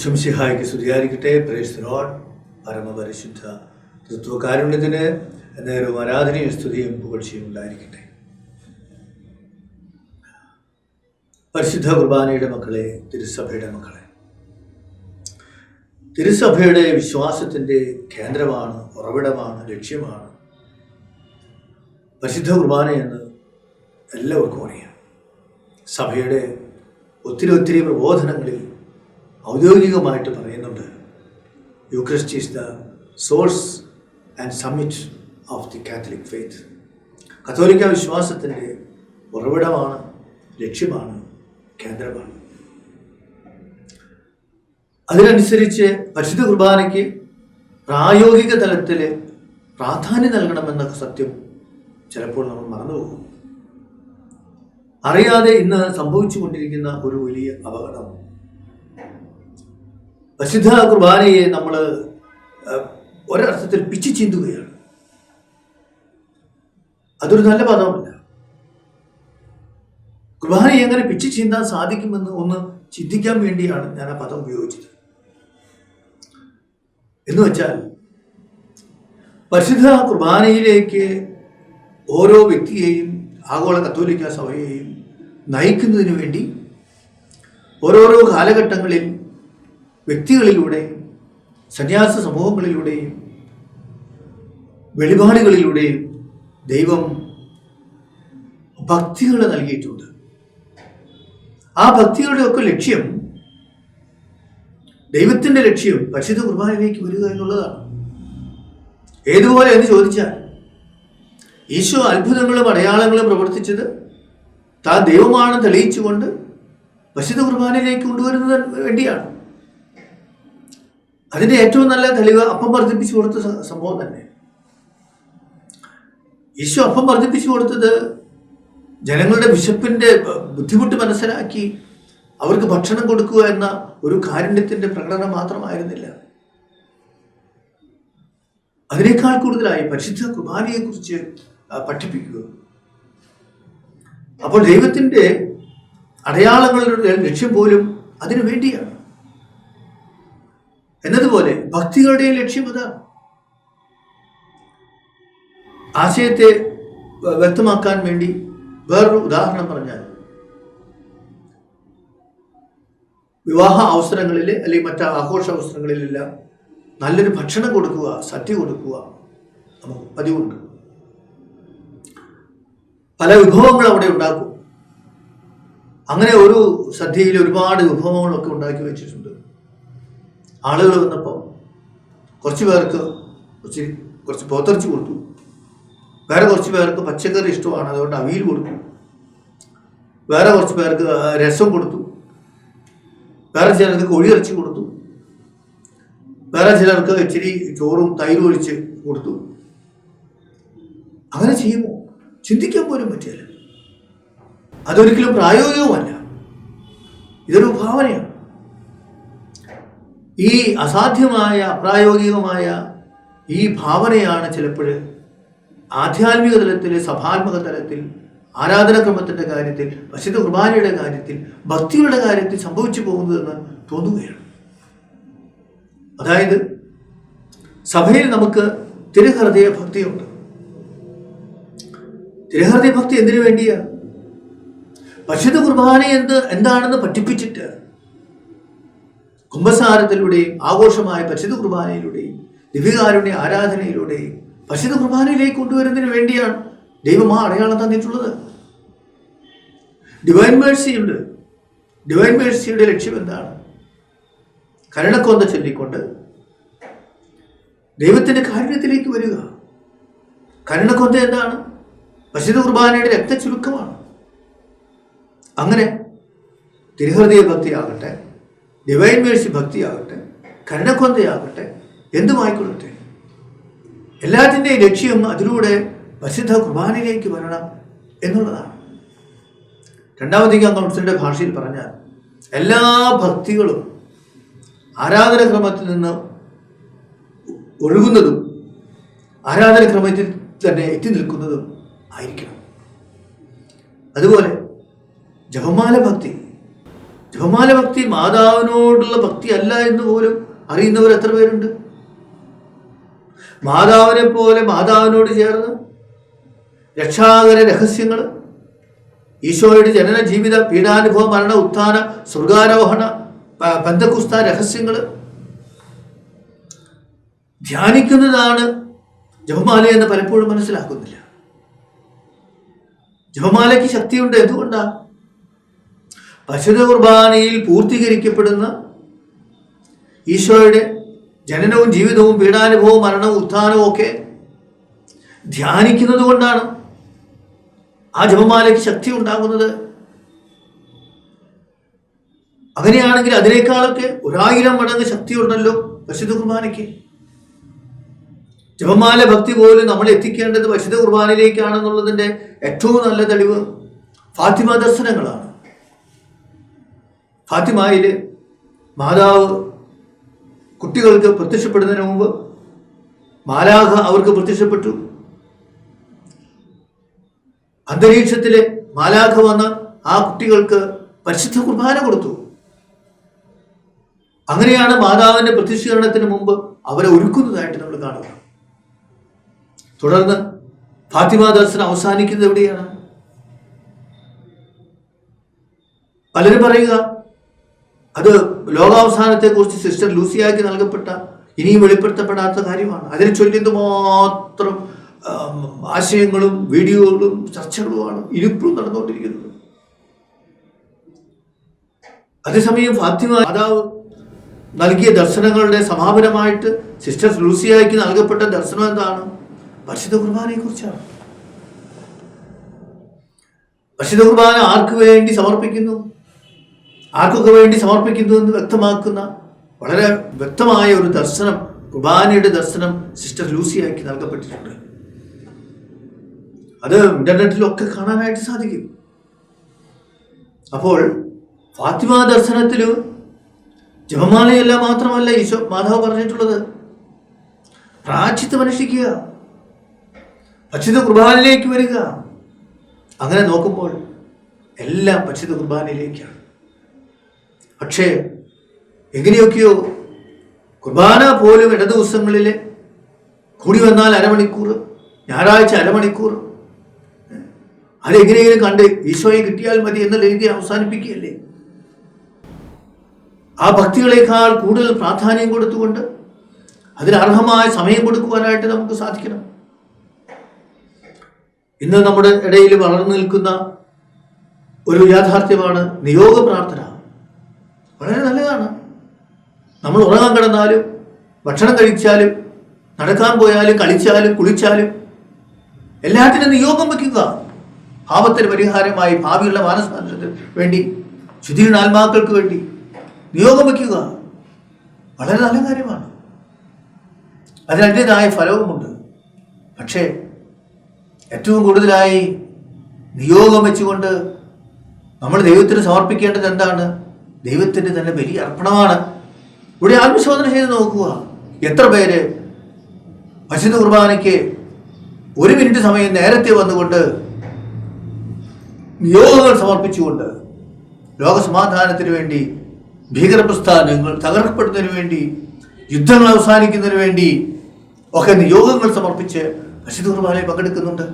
ശംസിഹായ്ക്ക് സ്തുതിയായിരിക്കട്ടെ. Praise load. പരമപരിശുദ്ധ തൃത്വകാരുണ്യത്തിന് നേരവും ആരാധനയും സ്തുതിയും പുകഴ്ചയും ഉണ്ടായിരിക്കട്ടെ. പരിശുദ്ധ കുർബാനയുടെ മക്കളെ തിരുസഭയുടെ മക്കളെ. തിരുസഭയുടെ വിശ്വാസത്തിന്റെ കേന്ദ്രമാണ് ഉറവിടമാണ് ലക്ഷ്യമാണ് പരിശുദ്ധ കുർബാന എന്ന് എല്ലാവർക്കും അറിയാം. സഭയുടെ ഒത്തിരി ഒത്തിരി പ്രബോധനങ്ങളിൽ ഔദ്യോഗികമായിട്ട് പറയുന്നുണ്ട് Eucharist is the source and summit of the Catholic faith കത്തോലിക്ക വിശ്വാസത്തിന്റെ ഉറവിടമാണ് ലക്ഷ്യമാണ് കേന്ദ്രമാണ്. അതിനനുസരിച്ച് പരിശുദ്ധ കുർബാനയ്ക്ക് പ്രായോഗിക തലത്തിൽ പ്രാധാന്യം നൽകണമെന്ന സത്യം ചിലപ്പോൾ നമ്മൾ മറന്നുപോകും. അറിയാതെ ഇന്ന് സംഭവിച്ചുകൊണ്ടിരിക്കുന്ന ഒരു വലിയ അപകടം പരിശുദ്ധ കുർബാനയെ നമ്മൾ ഒരർത്ഥത്തിൽ പിച്ചു ചീന്തുകയാണ്. അതൊരു നല്ല പദമല്ല. കുർബാനയെ എങ്ങനെ പിച്ചു ചീന്താൻ സാധിക്കുമെന്ന് ഒന്ന് ചിന്തിക്കാൻ വേണ്ടിയാണ് ഞാൻ ആ പദം ഉപയോഗിച്ചത്. എന്ന് വെച്ചാൽ പരിശുദ്ധ കുർബാനയിലേക്ക് ഓരോ വ്യക്തിയെയും ആഗോള കത്തോലിക്ക സഭയെയും നയിക്കുന്നതിന് വേണ്ടി ഓരോരോ കാലഘട്ടങ്ങളിൽ വ്യക്തികളിലൂടെയും സന്യാസ സമൂഹങ്ങളിലൂടെയും വെളിപാടുകളിലൂടെയും ദൈവം ഭക്തികൾ നൽകിയിട്ടുണ്ട്. ആ ഭക്തികളുടെ ഒക്കെ ലക്ഷ്യം ദൈവത്തിന്റെ ലക്ഷ്യം പരിശുദ്ധ കുർബാനയിലേക്ക് വരിക എന്നുള്ളതാണ്. ഏതുപോലെ എന്ന് ചോദിച്ചാൽ ഈശോ അത്ഭുതങ്ങളും അടയാളങ്ങളും പ്രവർത്തിച്ചത് താൻ ദൈവമാണെന്ന് തെളിയിച്ചുകൊണ്ട് പരിശുദ്ധ കുർബാനയിലേക്ക് കൊണ്ടുവരുന്നത് വേണ്ടിയാണ്. അതിന്റെ ഏറ്റവും നല്ല തെളിവ് അപ്പം വർദ്ധിപ്പിച്ചു കൊടുത്ത സംഭവം തന്നെ. ഈശോ അപ്പം വർദ്ധിപ്പിച്ചു കൊടുത്തത് ജനങ്ങളുടെ വിശപ്പിന്റെ ബുദ്ധിമുട്ട് മനസ്സിലാക്കി അവർക്ക് ഭക്ഷണം കൊടുക്കുക എന്ന ഒരു കാരുണ്യത്തിന്റെ പ്രകടനം മാത്രമായിരുന്നില്ല. അതിനേക്കാൾ കൂടുതലായി പരിശുദ്ധ കുമാരിയെ കുറിച്ച് പഠിപ്പിക്കുക. അപ്പോൾ ദൈവത്തിന്റെ അടയാളങ്ങളുടെ ലക്ഷ്യം പോലും അതിനു വേണ്ടിയാണ്. എന്നതുപോലെ ഭക്തികളുടെയും ലക്ഷ്യം അതാണ് ആശയത്തെ വ്യക്തമാക്കാൻ വേണ്ടി വേറൊരു ഉദാഹരണം പറഞ്ഞാൽ വിവാഹ അവസരങ്ങളിൽ അല്ലെങ്കിൽ മറ്റ് ആഘോഷ അവസരങ്ങളിലെല്ലാം നല്ലൊരു ഭക്ഷണം കൊടുക്കുക സദ്യ കൊടുക്കുക നമുക്ക് പതിവുണ്ട്. പല വിഭവങ്ങൾ അവിടെ ഉണ്ടാക്കും. അങ്ങനെ ഒരു സദ്യയിൽ ഒരുപാട് വിഭവങ്ങളൊക്കെ ഉണ്ടാക്കി വെച്ചിട്ടുണ്ട്. ആളുകൾ വന്നപ്പോൾ കുറച്ച് പേർക്ക് കുറച്ച് കുറച്ച് പോത്തിറച്ചി കൊടുത്തു. വേറെ കുറച്ച് പേർക്ക് പച്ചക്കറി ഇഷ്ടമാണ് അതുകൊണ്ട് അവിയിൽ കൊടുത്തു. വേറെ കുറച്ച് പേർക്ക് രസം കൊടുത്തു. വേറെ ചിലർക്ക് കോഴിയിറച്ചി കൊടുത്തു. വേറെ ചിലർക്ക് ഇച്ചിരി ചോറും തൈരും ഒഴിച്ച് കൊടുത്തു. അങ്ങനെ ചെയ്യുമോ? ചിന്തിക്കാൻ പോലും പറ്റില്ല. അതൊരിക്കലും പ്രായോഗികമല്ല ഇതൊരു ഭാവനയാണ്. ഈ അസാധ്യമായ അപ്രായോഗികമായ ഈ ഭാവനയാണ് ചിലപ്പോൾ ആധ്യാത്മിക തലത്തിൽ സഭാത്മക തലത്തിൽ ആരാധനാക്രമത്തിന്റെ കാര്യത്തിൽ പശുദ്ധ കുർബാനയുടെ കാര്യത്തിൽ ഭക്തിയുടെ കാര്യത്തിൽ സംഭവിച്ചു പോകുന്നതെന്ന് തോന്നുകയാണ്. അതായത് സഭയിൽ നമുക്ക് തിരുഹൃദയ ഭക്തിയുണ്ട്. തിരുഹൃദയ ഭക്തി എന്തിനു വേണ്ടിയാണ് പശുദ്ധ കുർബാന എന്ത് എന്താണെന്ന് പഠിപ്പിച്ചിട്ട് കുംഭസാരത്തിലൂടെയും ആഘോഷമായ പശുത കുർബാനയിലൂടെയും ദിവ്യകാരുണ്യ ആരാധനയിലൂടെയും പശുത കുർബാനയിലേക്ക് കൊണ്ടുവരുന്നതിന് വേണ്ടിയാണ് ദൈവം ആ അടയാളം തന്നിട്ടുള്ളത്. ഡിവൈൻ മേഴ്സിയുണ്ട് ഡിവൈൻ മേഴ്സിയുടെ ലക്ഷ്യം എന്താണ്? കരുണക്കൊന്ത ചൊല്ലിക്കൊണ്ട് ദൈവത്തിന്റെ കാരുണ്യത്തിലേക്ക് വരിക. കരുണക്കൊന്ത എന്താണ്? പശുത കുർബാനയുടെ രക്തചുരുക്കമാണ് അങ്ങനെ തിരുഹൃദയ ഭക്തിയാകട്ടെ ഡിവൈൻ മേഴ്സി ഭക്തിയാകട്ടെ കരുണക്കൊന്തയാകട്ടെ എന്തുമായിക്കൊള്ളട്ടെ. എല്ലാത്തിന്റെയും ലക്ഷ്യം അതിലൂടെ പരിശുദ്ധ കുർബാനയിലേക്ക് വരണം എന്നുള്ളതാണ്. രണ്ടാമത്തേക്ക് കൗൺസിലിന്റെ ഭാഷയിൽ പറഞ്ഞാൽ എല്ലാ ഭക്തികളും ആരാധനക്രമത്തിൽ നിന്ന് ഒഴുകുന്നതും ആരാധനക്രമത്തിൽ തന്നെ എത്തി നിൽക്കുന്നതും ആയിരിക്കണം. അതുപോലെ ജപമാല ഭക്തി ജപമാല ഭക്തി മാതാവിനോടുള്ള ഭക്തി അല്ല എന്ന് പോലും അറിയുന്നവർ എത്ര പേരുണ്ട്? മാതാവിനെ പോലെ മാതാവിനോട് ചേർന്ന് രക്ഷാകര രഹസ്യങ്ങൾ ഈശോയുടെ ജനന ജീവിത പീഡാനുഭവ മരണ ഉത്ഥാന സ്വർഗാരോഹണ ബന്ധകുസ്ത രഹസ്യങ്ങൾ ധ്യാനിക്കുന്നതാണ് ജപമാല എന്ന് പലപ്പോഴും മനസ്സിലാക്കുന്നില്ല. ജപമാലയ്ക്ക് ശക്തിയുണ്ട് എന്തുകൊണ്ടാ? പരിശുദ്ധ കുർബാനയിൽ പൂർത്തീകരിക്കപ്പെടുന്ന ഈശോയുടെ ജനനവും ജീവിതവും പീഡാനുഭവവും മരണവും ഉത്ഥാനവും ഒക്കെ ധ്യാനിക്കുന്നത് കൊണ്ടാണ് ആ ജപമാലയ്ക്ക് ശക്തി ഉണ്ടാകുന്നത്. അങ്ങനെയാണെങ്കിൽ അതിനേക്കാളൊക്കെ ഒരായിരം മടങ്ങ് ശക്തിയുണ്ടല്ലോ പരിശുദ്ധ കുർബാനയ്ക്ക് ജപമാല ഭക്തി പോലും നമ്മൾ എത്തിക്കേണ്ടത് പരിശുദ്ധ കുർബാനയിലേക്കാണെന്നുള്ളതിന്റെ ഏറ്റവും നല്ല തെളിവ് ഫാത്തിമ ദർശനങ്ങളാണ് ഫാത്തിമയിൽ മാതാവ് കുട്ടികൾക്ക് പ്രത്യക്ഷപ്പെടുന്നതിന് മുമ്പ് മാലാഖ അവർക്ക് പ്രത്യക്ഷപ്പെട്ടു. അന്തരീക്ഷത്തിലെ മാലാഖ വന്ന് ആ കുട്ടികൾക്ക് പരിശുദ്ധ കുർബാന കൊടുത്തു. അങ്ങനെയാണ് മാതാവിന്റെ പ്രത്യക്ഷീകരണത്തിന് മുമ്പ് അവരെ ഒരുക്കുന്നതായിട്ട് നമ്മൾ കാണുക തുടർന്ന് ഫാത്തിമ ദർശനം അവസാനിക്കുന്നത് എവിടെയാണ്? പലരും പറയുക അത് ലോകാവസാനത്തെക്കുറിച്ച് സിസ്റ്റർ ലൂസിയാക്കി നൽകപ്പെട്ട ഇനിയും വെളിപ്പെടുത്തപ്പെടാത്ത കാര്യമാണ്. അതിനെ ചൊല്ലിയത് മാത്രം ആശയങ്ങളും വീഡിയോകളും ചർച്ചകളുമാണ് ഇനിയിപ്പോഴും നടന്നുകൊണ്ടിരിക്കുന്നത്. അതേസമയം ഫാത്തിമ മാതാവ് നൽകിയ ദർശനങ്ങളുടെ സമാപനമായിട്ട് സിസ്റ്റർ ലൂസിയായിക്ക് നൽകപ്പെട്ട ദർശനം എന്താണ്? പരിശുദ്ധ കുർബാനയെ കുറിച്ചാണ്. പരിശുദ്ധ കുർബാന ആർക്ക് വേണ്ടി സമർപ്പിക്കുന്നു? ആർക്കൊക്കെ വേണ്ടി സമർപ്പിക്കുന്നതെന്ന് വ്യക്തമാക്കുന്ന വളരെ വ്യക്തമായ ഒരു ദർശനം കുർബാനയുടെ ദർശനം സിസ്റ്റർ ലൂസിയാക്കി നൽകപ്പെട്ടിട്ടുണ്ട്. അത് ഇന്റർനെറ്റിലൊക്കെ കാണാനായിട്ട് സാധിക്കും. അപ്പോൾ ഫാത്തിമ ദർശനത്തിൽ ജപമാലയല്ല മാത്രമല്ല ഈശോ മാധവ് പറഞ്ഞിട്ടുള്ളത്. പ്രാച്ചിത്വം അനുഷ്ഠിക്കുക. പരിശുദ്ധ കുർബാനയിലേക്ക് വരിക. അങ്ങനെ നോക്കുമ്പോൾ എല്ലാം പരിശുദ്ധ കുർബാനയിലേക്കാണ്. പക്ഷേ എങ്ങനെയൊക്കെയോ കുർബാന പോലും ഇട ദിവസങ്ങളിൽ കൂടി വന്നാൽ അരമണിക്കൂർ ഞായറാഴ്ച അരമണിക്കൂർ. അതെങ്ങനെയെങ്കിലും കണ്ട് ഈശോയെ കിട്ടിയാൽ മതി എന്നുള്ള രീതി അവസാനിപ്പിക്കുകയല്ലേ? ആ ഭക്തികളേക്കാൾ കൂടുതൽ പ്രാധാന്യം കൊടുത്തുകൊണ്ട് അതിന് അർഹമായ സമയം കൊടുക്കുവാനായിട്ട് നമുക്ക് സാധിക്കണം. ഇന്ന് നമ്മുടെ ഇടയിൽ വളർന്നു നിൽക്കുന്ന ഒരു യാഥാർത്ഥ്യമാണ് നിയോഗ പ്രാർത്ഥന വളരെ നല്ലതാണ്. നമ്മൾ ഉറങ്ങാൻ കിടന്നാലും ഭക്ഷണം കഴിച്ചാലും നടക്കാൻ പോയാലും കളിച്ചാലും കുളിച്ചാലും എല്ലാത്തിനും നിയോഗം വയ്ക്കുക. പാപത്തിന് പരിഹാരമായി ഭാവിയുള്ള മാനസാന്തരത്തിന് വേണ്ടി ശുദ്ധീകരണ ആത്മാക്കൾക്ക് വേണ്ടി നിയോഗം വയ്ക്കുക. വളരെ നല്ല കാര്യമാണ്. അതിനതിന്റെതായ ഫലവുമുണ്ട്. പക്ഷേ ഏറ്റവും കൂടുതലായി നിയോഗം വെച്ചുകൊണ്ട് നമ്മൾ ദൈവത്തിന് സമർപ്പിക്കേണ്ടത് എന്താണ്? ദൈവത്തിന്റെ തന്നെ വലിയ അർപ്പണമാണ്. ഇവിടെ ആത്മശോധന ചെയ്ത് നോക്കുക. എത്ര പേര് പരിശുദ്ധ കുർബാനയ്ക്ക് ഒരു മിനിറ്റ് സമയം നേരത്തെ വന്നുകൊണ്ട് നിയോഗങ്ങൾ സമർപ്പിച്ചുകൊണ്ട് ലോകസമാധാനത്തിന് വേണ്ടി ഭീകരപ്രസ്ഥാനങ്ങൾ തകർക്കപ്പെടുന്നതിന് വേണ്ടി യുദ്ധങ്ങൾ അവസാനിക്കുന്നതിന് വേണ്ടി ഒക്കെ നിയോഗങ്ങൾ സമർപ്പിച്ച് പരിശുദ്ധ കുർബാനയിൽ പങ്കെടുക്കുന്നുണ്ട്.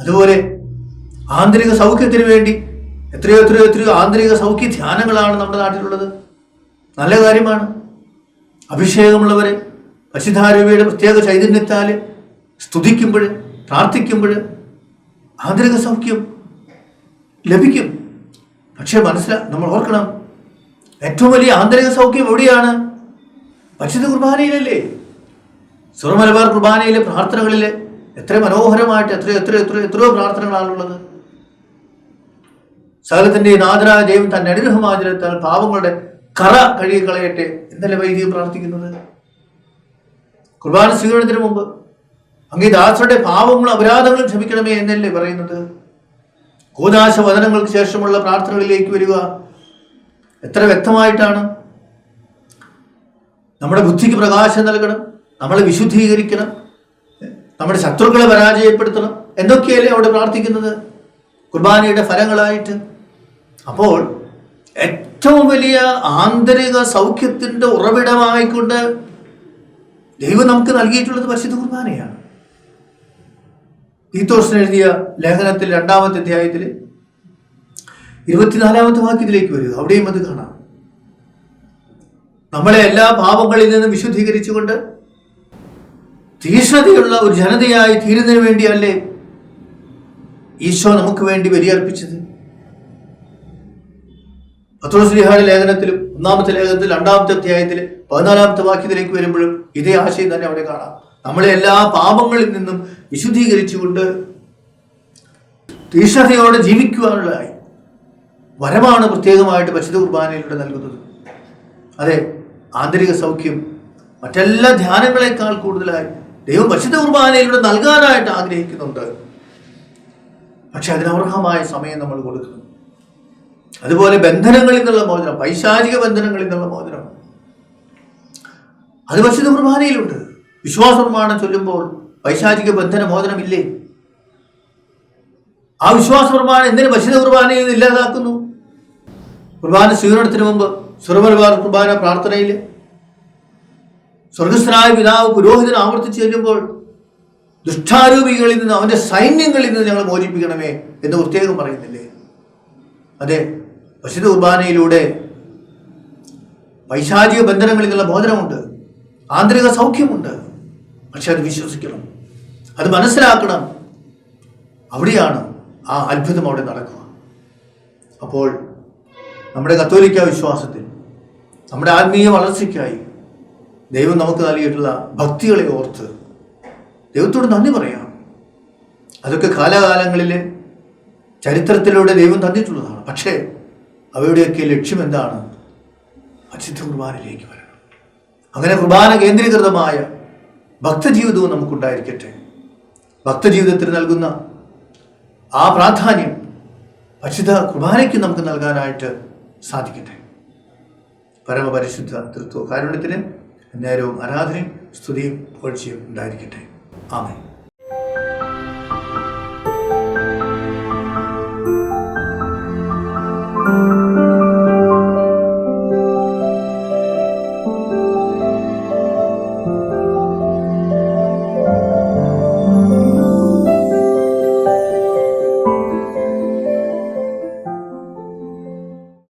അതുപോലെ ആന്തരിക സൗഖ്യത്തിന് വേണ്ടി എത്രയോ എത്രയോ എത്രയോ ആന്തരിക സൗഖ്യ ധ്യാനങ്ങളാണ് നമ്മുടെ നാട്ടിലുള്ളത്. നല്ല കാര്യമാണ്. അഭിഷേകമുള്ളവരെ പശുധാരൂപയുടെ പ്രത്യേക ചൈതന്യത്താൽ സ്തുതിക്കുമ്പോൾ പ്രാർത്ഥിക്കുമ്പോൾ ആന്തരിക സൗഖ്യം ലഭിക്കും. പക്ഷേ മനസ്സിലാ നമ്മൾ ഓർക്കണം ഏറ്റവും വലിയ ആന്തരിക സൗഖ്യം എവിടെയാണ്? പരിശുദ്ധ കുർബാനയിലല്ലേ? സുറമലബാർ കുർബാനയിലെ പ്രാർത്ഥനകളിൽ എത്ര മനോഹരമായിട്ട് എത്ര എത്ര എത്ര എത്രയോ പ്രാർത്ഥനകളാണുള്ളത്. സകലത്തിന്റെ നാഥനായ ദൈവം തന്റെ അനുഗ്രഹമാചരത്താൽ പാവങ്ങളുടെ കറ കഴുകി കളയട്ടെ എന്നല്ലേ വൈദിക പ്രാർത്ഥിക്കുന്നത്? കുർബാന സ്വീകരണത്തിന് മുമ്പ് അങ്ങേ ദാസരുടെ പാവങ്ങളും അപരാധങ്ങളും ക്ഷമിക്കണമേ എന്നല്ലേ പറയുന്നത്? കൂതാശ വചനങ്ങൾക്ക് ശേഷമുള്ള പ്രാർത്ഥനകളിലേക്ക് വരിക എത്ര വ്യക്തമായിട്ടാണ്? നമ്മുടെ ബുദ്ധിക്ക് പ്രകാശം നൽകണം നമ്മളെ വിശുദ്ധീകരിക്കണം നമ്മുടെ ശത്രുക്കളെ പരാജയപ്പെടുത്തണം എന്തൊക്കെയല്ലേ അവിടെ പ്രാർത്ഥിക്കുന്നത്? കുർബാനയുടെ ഫലങ്ങളായിട്ട്. അപ്പോൾ ഏറ്റവും വലിയ ആന്തരിക സൗഖ്യത്തിന്റെ ഉറവിടമായിക്കൊണ്ട് ദൈവം നമുക്ക് നൽകിയിട്ടുള്ളത് പരിശുദ്ധ കുർബാനയാണ്. തീത്തോസിന് എഴുതിയ ലേഖനത്തിൽ രണ്ടാമത്തെ അധ്യായത്തിൽ ഇരുപത്തിനാലാമത്തെ വാക്യത്തിലേക്ക് വരിക. അവിടെയും അത് കാണാം. നമ്മളെ എല്ലാ പാപങ്ങളിൽ നിന്നും വിശുദ്ധീകരിച്ചുകൊണ്ട് തീഷ്ണതയുള്ള ഒരു ജനതയായി തീരുന്നതിന് വേണ്ടിയല്ലേ ഈശോ നമുക്ക് വേണ്ടി ബലിയർപ്പിച്ചത്. പത്രോസ്ലിഹായുടെ ലേഖനത്തിലും ഒന്നാമത്തെ ലേഖനത്തിൽ രണ്ടാമത്തെ അധ്യായത്തിൽ പതിനാലാമത്തെ വാക്യത്തിലേക്ക് വരുമ്പോഴും ഇതേ ആശയം തന്നെ അവിടെ കാണാം. നമ്മളെ എല്ലാ പാപങ്ങളിൽ നിന്നും വിശുദ്ധീകരിച്ചുകൊണ്ട് തീഷ്ണതയോടെ ജീവിക്കുവാനുള്ളതായി. വരമാണ് പ്രത്യേകമായിട്ട് പശുത കുർബാനയിലൂടെ നൽകുന്നത്. അതെ ആന്തരിക സൗഖ്യം മറ്റെല്ലാ ധ്യാനങ്ങളെക്കാൾ കൂടുതലായി ദൈവം പശുത കുർബാനയിലൂടെ നൽകാനായിട്ട് ആഗ്രഹിക്കുന്നുണ്ട്. പക്ഷെ അതിനർഹമായ സമയം നമ്മൾ കൊടുക്കണം. അതുപോലെ ബന്ധനങ്ങളിൽ നിന്നുള്ള മോചനം പൈശാചിക ബന്ധനങ്ങളിൽ നിന്നുള്ള മോചനം. അത് പക്ഷേ കുർബാനയിലുണ്ട്. വിശ്വാസ ചൊല്ലുമ്പോൾ പൈശാചിക ബന്ധന മോചനമില്ലേ? ആ വിശ്വാസ പ്രമാണം എന്തിനു പശുത കുർബാനയിൽ നിന്ന് ഇല്ലാതാക്കുന്നു? കുർബാന സ്വീകരണത്തിന് മുമ്പ് സുറമലബാർ കുർബാന പ്രാർത്ഥനയിൽ സ്വർഗസ്ഥനായ പിതാവ് പുരോഹിതൻ ആവർത്തിച്ച് ചെല്ലുമ്പോൾ ദുഷ്ടാരൂപികളിൽ നിന്ന് അവന്റെ സൈന്യങ്ങളിൽ നിന്ന് ഞങ്ങൾ മോചിപ്പിക്കണമേ എന്ന് പ്രത്യേകം പറയുന്നില്ലേ? അതെ പരിശുദ്ധ കുർബാനയിലൂടെ പൈശാചിക ബന്ധനങ്ങളിൽ നിന്നുള്ള മോചനമുണ്ട് ആന്തരിക സൗഖ്യമുണ്ട്. പക്ഷെ അത് വിശ്വസിക്കണം അത് മനസ്സിലാക്കണം. അവിടെയാണ് ആ അത്ഭുതം അവിടെ നടക്കുക. അപ്പോൾ നമ്മുടെ കത്തോലിക്ക വിശ്വാസത്തിൽ നമ്മുടെ ആത്മീയ വളർച്ചയ്ക്കായി ദൈവം നമുക്ക് നൽകിയിട്ടുള്ള ഭക്തികളെ ഓർത്ത് ദൈവത്തോട് നന്ദി പറയാം. അതൊക്കെ കാലാകാലങ്ങളിൽ ചരിത്രത്തിലൂടെ ദൈവം തന്നിട്ടുള്ളതാണ്. പക്ഷേ അവയുടെയൊക്കെ ലക്ഷ്യം എന്താണ്? അച്ഛത്ത കുർബാനയിലേക്ക് വരണം. അങ്ങനെ കുർബാന കേന്ദ്രീകൃതമായ ഭക്തജീവിതവും നമുക്കുണ്ടായിരിക്കട്ടെ. ഭക്തജീവിതത്തിന് നൽകുന്ന ആ പ്രാധാന്യം പരിശുദ്ധ കുർബാനയ്ക്ക് നമുക്ക് നൽകാനായിട്ട് സാധിക്കട്ടെ. പരമപരിശുദ്ധ തൃത്വ കാരുണ്യത്തിന് നേരവും ആരാധനയും സ്തുതിയും പുകഴ്ചയും ഉണ്ടായിരിക്കട്ടെ. Amém.